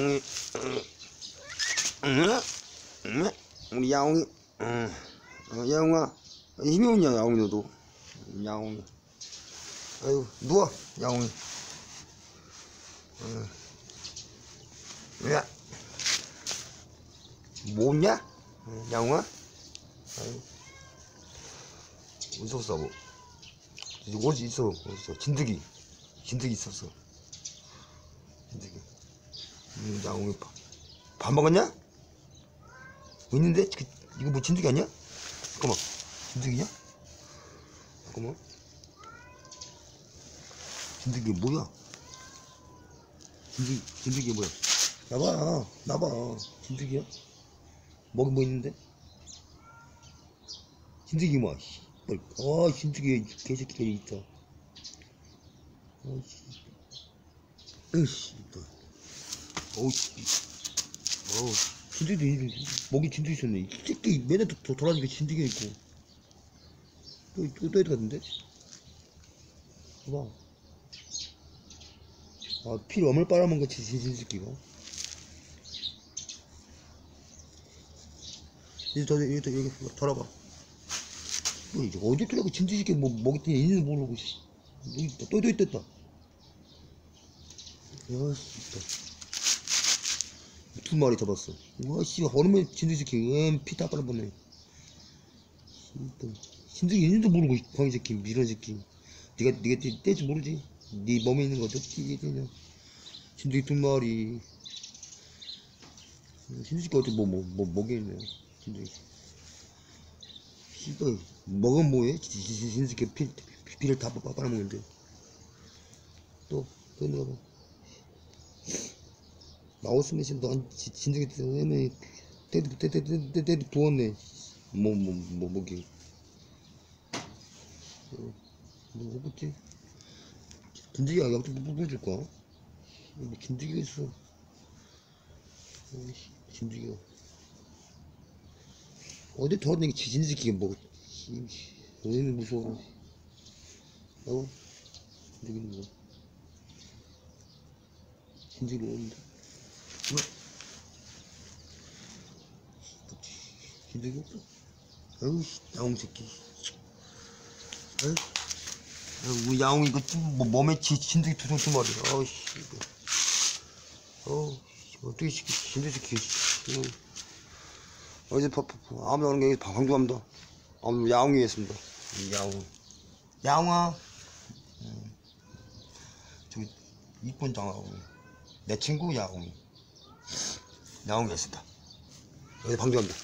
응, 응, 응, 응, 우리 야옹이, 응, 어, 야옹아, 힘이 없냐, 야옹이 너도. 야옹이. 아유, 누워, 야옹이. 응. 야, 뭐 없냐? 응, 야옹아? 아유, 어디서 뭐. 어디 있어, 어디서. 진드기. 진드기 있었어. 진드기. 음, 야옹이 밥, 밥 먹었냐? 뭐 있는데? 그, 이거 뭐 진드기 아니야? 잠깐만. 진드기냐? 잠깐만. 진드기 뭐야? 진드기, 진드기 뭐야? 나봐, 나봐. 진드기야? 먹이 뭐 있는데? 진드기? 씨. 아, 진드기 개새끼가 있다. 아, 씨. 으씨, 뭐. 어우, 씨. 어우, 진드기도 있는데, 먹이 진드기 있었네. 이 새끼 맨날 돌아다니니까 진드기가 있고. 또, 또, 또 애들 같은데? 봐봐. 아, 피를 어물 빨아먹은 거지, 진드기가. 이제 더, 여기, 더, 여기, 돌아봐. 뭐, 이제 어디 들어가고 진드기 뭐, 먹이 때문에 있는지 모르고, 씨. 여기 있다, 또, 또, 또 있다. 야, 씨, 있다. 두 마리 잡았어. 와, 씨, 얼음에 진드기 새끼, 음, 피다 빨아먹네. 진드기 있는지도 모르고, 이 광희 새끼, 미련 새끼. 니가 떼, 떼지 모르지. 네 몸에 있는 거 어떻게 그냥. 진드기 두 마리. 진드기 어떻게 뭐, 뭐, 뭐, 먹여있네. 진드기. 씨발, 먹으면 뭐해? 진드기 피, 피, 피를 다 빨아- 빨아먹는데. 또, 또 있는 거 봐. 나왔으면 지금 넌 지- 진작에 때문에 때도 때도 때도 때도 부었네 뭐 뭐 뭐 뭐기 뭐 먹었지 진작에 약도 뽑아줄 거야 뭐 진작에 있어 진작에 어디 더웠는 게 진작에 뭐 씨, 어디는 무서워 어 진작에 뭐 진작에 오는데 왜? 아유, 씨, 야옹 새끼. 아유, 아유, 야옹 이거 좀 뭐, 몸에 지, 진드기 두성두 마리. 아우, 씨. 어우, 씨, 어떻게 시키, 진드 새끼. 어제 파, 아무 나오는 게 방주합니다. 아무 야옹이 했습니다. 야옹. 야옹아. 음. 저기, 이쁜 장아옹이. 내 친구 야옹이. 야옹이 했습니다. 여기 방주합니다.